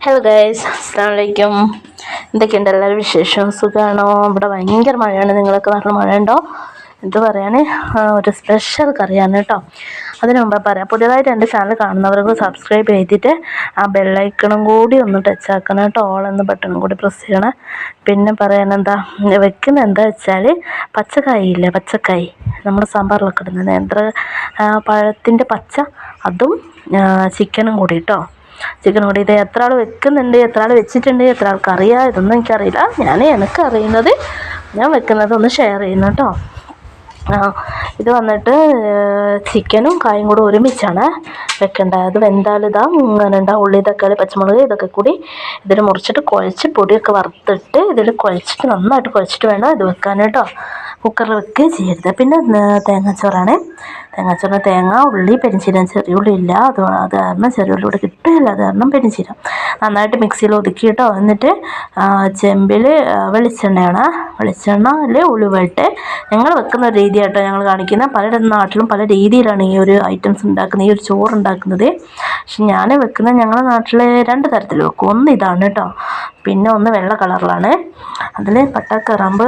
Hello guys അസ്സാം വലൈക്കും എന്തൊക്കെയുണ്ട് എല്ലാവരും വിശേഷം? സുഖമാണോ ഇവിടെ ഭയങ്കര മഴയാണ്. നിങ്ങളൊക്കെ നല്ല മഴയുണ്ടോ? എന്ത് പറയാൻ ഒരു സ്പെഷ്യൽ കറിയാണ് കേട്ടോ. അതിനു മുമ്പ് പറയാം. പുതിയതായിട്ട് എന്റെ ചാനൽ കാണുന്നവർക്ക് സബ്സ്ക്രൈബ് ചെയ്തിട്ട് ആ ബെല്ലൈക്കണും കൂടി ഒന്ന് ടച്ച് ആക്കണം കേട്ടോ. ഓൾ എന്ന ബട്ടണും കൂടി പ്രസ് ചെയ്യണം. പിന്നെ പറയാൻ എന്താ? വെക്കുന്നത് എന്താ വെച്ചാൽ പച്ചക്കായി ഇല്ലേ? പച്ചക്കായി. നമ്മൾ സാമ്പാറിലൊക്കെ ഇടുന്ന നേന്ത്ര പഴത്തിന്റെ പച്ച അതും ചിക്കനും കൂടി കേട്ടോ. ചിക്കൻ കൂടി ഇത് എത്ര ആൾ വെക്കുന്നുണ്ട് എത്ര ആൾ വെച്ചിട്ടുണ്ട് എത്ര ആൾക്ക് അറിയാം? ഇതൊന്നും എനിക്കറിയില്ല. ഞാൻ എനിക്ക് അറിയുന്നത് ഞാൻ വെക്കുന്നത് ഒന്ന് ഷെയർ ചെയ്യുന്നു കേട്ടോ. ഇത് വന്നിട്ട് ചിക്കനും കായും കൂടെ ഒരുമിച്ചാണ് വെക്കേണ്ടത്. അത് വെന്താലിതാ ഇങ്ങനെ ഉണ്ടാവും ഉള്ളി തക്കാളി പച്ചമുളക് ഇതൊക്കെ കൂടി ഇതിൽ മുറിച്ചിട്ട് കുഴച്ച് പൊടിയൊക്കെ വറുത്തിട്ട് ഇതിൽ കുഴച്ചിട്ട് നന്നായിട്ട് കുഴച്ചിട്ട് വേണം ഇത് വെക്കാൻ കേട്ടോ. കുക്കറിൽ വെക്കുകയും ചെയ്യരുത്. പിന്നെ തേങ്ങാച്ചോറാണ്. തേങ്ങാച്ചോറിന് തേങ്ങ ഉള്ളി പെരിഞ്ചീരം ചെറിയ ഉള്ളി ഇല്ല. അത് അത് കാരണം ചെറിയ ഉള്ളി ഇവിടെ കിട്ടുകയില്ല. അത് കാരണം പെരിഞ്ചീരം. നന്നായിട്ട് മിക്സിയിൽ ഒതുക്കിയിട്ടോ എന്നിട്ട് ചെമ്പിൽ വെളിച്ചെണ്ണയാണ്. വെളിച്ചെണ്ണയിൽ ഉലുവയിട്ട് ഞങ്ങൾ വെക്കുന്ന ഒരു രീതിയായിട്ടോ ഞങ്ങൾ കാണിക്കുന്ന. പല നാട്ടിലും പല രീതിയിലാണ് ഈ ഒരു ഐറ്റംസ് ഉണ്ടാക്കുന്നത് ഈ ഒരു ചോറ് ഉണ്ടാക്കുന്നത്. പക്ഷെ ഞാൻ വെക്കുന്ന ഞങ്ങളുടെ നാട്ടിൽ രണ്ട് തരത്തിൽ വെക്കും. ഒന്ന് ഇതാണ് കേട്ടോ. പിന്നെ ഒന്ന് വെള്ള കളറിലാണ് അതിൽ പട്ട കറാമ്പ്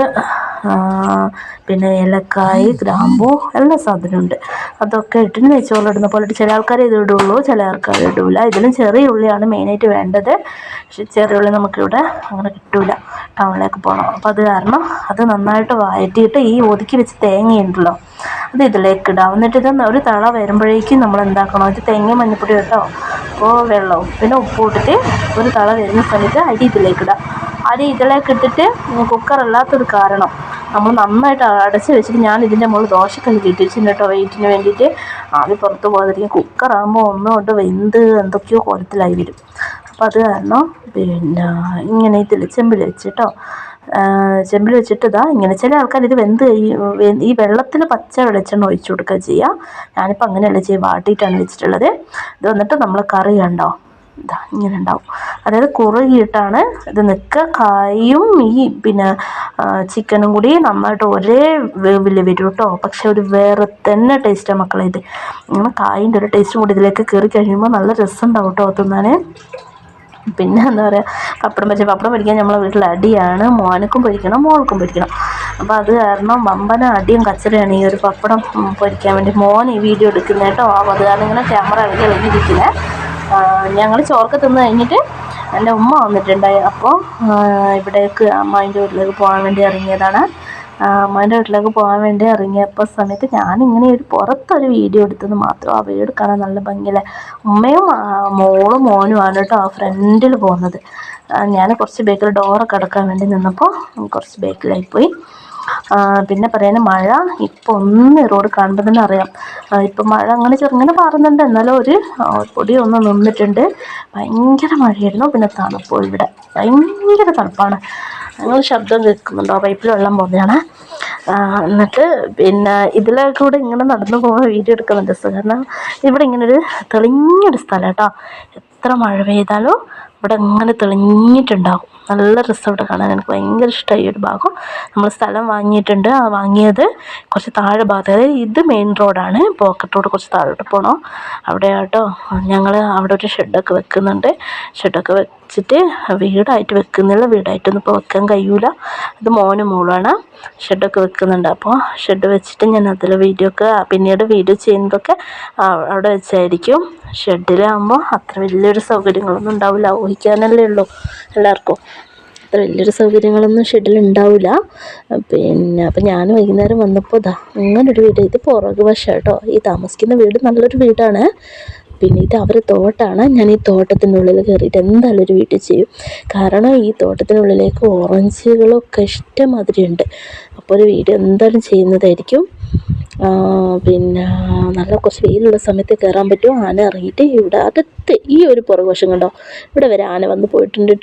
പിന്നെ ഏലക്കായ് ഗ്രാമ്പു എല്ലാ സാധനമുണ്ട്. അതൊക്കെ ഇട്ടിന് വെച്ചോളം ഇടുന്ന പോലെ ചില ആൾക്കാർ ഇത് ഇടുള്ളൂ ചില ആൾക്കാർ ഇടൂല. ഇതിലും ചെറിയ ഉള്ളിയാണ് മെയിനായിട്ട് വേണ്ടത്. പക്ഷെ ചെറിയ ഉള്ളി നമുക്കിവിടെ അങ്ങനെ കിട്ടൂല. ടൗണിലേക്ക് പോകണം. അപ്പോൾ അത് കാരണം അത് നന്നായിട്ട് വഴറ്റിയിട്ട് ഈ ഒതുക്കി വെച്ച് തേങ്ങയുണ്ടല്ലോ അത് ഇതിലേക്ക് ഇടാം. എന്നിട്ട് ഇത് ഒരു തള വരുമ്പോഴേക്കും നമ്മൾ എന്താക്കണം? ഇത് തേങ്ങ മഞ്ഞപ്പൊടി കേട്ടോ? അപ്പോൾ വെള്ളവും. പിന്നെ ഉപ്പ് ഇട്ടിട്ട് ഒരു തള വരുന്ന സമയത്ത് അരി ഇതിലേക്ക് ഇടാം. അരി ഇതിലേക്ക് ഇട്ടിട്ട് കുക്കറല്ലാത്തൊരു കാരണം. നമ്മൾ നന്നായിട്ട് അടച്ച് വെച്ചിട്ട് ഞാൻ ഇതിന്റെ മുകളിൽ ദോശക്കല്ല് കയറ്റി വെച്ചിട്ടുണ്ട് കേട്ടോ. വെയിറ്റിന് വേണ്ടിയിട്ട്. ആവി പുറത്ത് പോകാതിരിക്കും കുക്കറാകുമ്പോൾ ഒന്നുകൊണ്ട് വെന്ത് എന്തൊക്കെയോ കോലത്തിലായി വരും. അപ്പോൾ അത് കാരണം പിന്നെ ഇങ്ങനെ ഇതിൽ ചെമ്പിൽ വെച്ചിട്ടോ ചെമ്പിൽ വെച്ചിട്ട് ഇതാ ഇങ്ങനെ ചില ആൾക്കാർ ഇത് വെന്ത് ഈ വെള്ളത്തിൽ പച്ച വെളിച്ചെണ്ണ ഒഴിച്ചു കൊടുക്കുക ചെയ്യുക ഞാനിപ്പോൾ അങ്ങനെയല്ല ചെയ്യുക വാട്ടിയിട്ടാണ് വെച്ചിട്ടുള്ളത്. ഇത് വന്നിട്ട് നമ്മൾ കറി കണ്ടോ? ഇതാ ഇങ്ങനെ ഉണ്ടാവും. അതായത് കുറുകിയിട്ടാണ് ഇത് നിൽക്കുക. കായും ഈ പിന്നെ ചിക്കനും കൂടി നന്നായിട്ട് ഒരേ വേവിൽ വരും കേട്ടോ. പക്ഷെ ഒരു വേറെ തന്നെ ടേസ്റ്റാണ് മക്കളെ ഇത്. ഇങ്ങനെ കായിന്റെ ഒരു ടേസ്റ്റ് കൂടി ഇതിലേക്ക് കയറി കഴിയുമ്പോൾ നല്ല രസം ഉണ്ടാവും കേട്ടോ തിന്നാൻ. പിന്നെ എന്താ പറയുക പപ്പടം പൊരിച്ച പപ്പടം പൊരിക്കാൻ നമ്മളെ വീട്ടിൽ അടിയാണ്. മോനക്കും പൊരിക്കണം മോൾക്കും പൊരിക്കണം. അപ്പോൾ അത് കാരണം വമ്പന അടിയും കച്ചറയാണ് ഈ ഒരു പപ്പടം പൊരിക്കാൻ വേണ്ടി മോൻ ഈ വീഡിയോ എടുക്കുന്നത് കേട്ടോ. അപ്പോൾ അത് കാരണം ഇങ്ങനെ ക്യാമറ വലിയ ഞങ്ങൾ ചോർക്ക് തിന്ന് കഴിഞ്ഞിട്ട് എന്റെ ഉമ്മ വന്നിട്ടുണ്ടായി. അപ്പോൾ ഇവിടേക്ക് അമ്മായിന്റെ വീട്ടിലേക്ക് പോകാൻ വേണ്ടി ഇറങ്ങിയതാണ്. അമ്മാന്റെ വീട്ടിലേക്ക് പോകാൻ വേണ്ടി ഇറങ്ങിയപ്പോൾ സമയത്ത് ഞാനിങ്ങനെ ഒരു പുറത്തൊരു വീഡിയോ എടുത്തത് മാത്രം. ആ വീട് കാണാൻ നല്ല ഭംഗിയില്ല? ഉമ്മയും മോളും മോനുമാണ് കേട്ടോ ആ ഫ്രണ്ടിൽ പോകുന്നത്. ഞാൻ കുറച്ച് ബേക്കിൽ ഡോറൊക്കെ അടക്കാൻ വേണ്ടി നിന്നപ്പോൾ കുറച്ച് ബേക്കിലായിപ്പോയി. പിന്നെ പറയാൻ മഴ ഇപ്പോൾ ഒന്ന് റോഡ് കാണുമ്പോൾ തന്നെ അറിയാം ഇപ്പം മഴ അങ്ങനെ ചെറുങ്ങനെ പാറുന്നുണ്ട്. എന്നാലും ഒരു പൊടി ഒന്ന് നിന്നിട്ടുണ്ട്. ഭയങ്കര മഴയായിരുന്നു. പിന്നെ തണുപ്പോ ഇവിടെ. ഭയങ്കര തണുപ്പാണ്. ഞങ്ങൾ ശബ്ദം കേൾക്കുന്നുണ്ടോ. പൈപ്പിൽ വെള്ളം പോകുന്നതാണ് എന്നിട്ട് പിന്നെ ഇതിലൂടെ ഇങ്ങനെ നടന്നു പോകുന്ന വീഡിയോ എടുക്കുന്നുണ്ട്. കാരണം ഇവിടെ ഇങ്ങനൊരു തെളിഞ്ഞൊരു സ്ഥലം കേട്ടോ. എത്ര മഴ പെയ്താലും ഇവിടെ അങ്ങനെ തെളിഞ്ഞിട്ടുണ്ടാകും നല്ല ഇവിടെ കാണാൻ. എനിക്ക് ഭയങ്കര ഇഷ്ടമായി ഒരു ഭാഗം. നമ്മൾ സ്ഥലം വാങ്ങിയിട്ടുണ്ട്. ആ വാങ്ങിയത് കുറച്ച് താഴെ ഭാഗത്ത്. അതായത് ഇത് മെയിൻ റോഡാണ് പോക്കറ്റ് റോഡ് കുറച്ച് താഴോട്ട് പോകണം അവിടെ ആട്ടോ ഞങ്ങൾ അവിടെ ഒരു ഷെഡൊക്കെ വെക്കുന്നുണ്ട്. ഷെഡൊക്കെ വെച്ചിട്ട് വീടായിട്ട് വെക്കുന്നില്ല. വീടായിട്ടൊന്നും ഇപ്പോൾ വെക്കാൻ കഴിയൂല. ഇത് മോനും മോളാണ്. ഷെഡൊക്കെ വെക്കുന്നുണ്ട്. അപ്പോൾ ഷെഡ് വെച്ചിട്ട് ഞാൻ അതിൽ വീഡിയോ ഒക്കെ പിന്നീട് വീഡിയോ ചെയ്യുന്നതൊക്കെ അവിടെ വെച്ചായിരിക്കും. ഷെഡിലാകുമ്പോൾ അത്ര വലിയൊരു സൗകര്യങ്ങളൊന്നും ഉണ്ടാവില്ല. ഊഹിക്കാനല്ലേ ഉള്ളൂ എല്ലാവർക്കും. അത്ര വലിയൊരു സൗകര്യങ്ങളൊന്നും ഷെഡിൽ ഉണ്ടാവില്ല. പിന്നെ അപ്പം ഞാൻ വൈകുന്നേരം വന്നപ്പോൾ ഇതാ അങ്ങനൊരു വീട്. ഇത് പുറകു വശം കേട്ടോ ഈ താമസിക്കുന്ന വീട് നല്ലൊരു വീടാണ്. പിന്നെ ഇത് അവരുടെ തോട്ടമാണ് ഞാൻ ഈ തോട്ടത്തിനുള്ളിൽ കയറിയിട്ട് എന്തായാലും ഒരു വീട്ടിൽ ചെയ്യും. കാരണം ഈ തോട്ടത്തിനുള്ളിലേക്ക് ഓറഞ്ചുകളൊക്കെ ഇഷ്ടമാതിരിയുണ്ട്. അപ്പോൾ ഒരു വീട് എന്തായാലും ചെയ്യുന്നതായിരിക്കും. പിന്നെ നല്ല കുറച്ച് വെയിലുള്ള സമയത്ത് കയറാൻ പറ്റും. ആന ഇറങ്ങിയിട്ട് ഇവിടെ അടുത്ത് ഈ ഒരു പുറകുവശം കണ്ടോ? ഇവിടെ വരെ ആന വന്ന് പോയിട്ടുണ്ട് കേട്ടോ.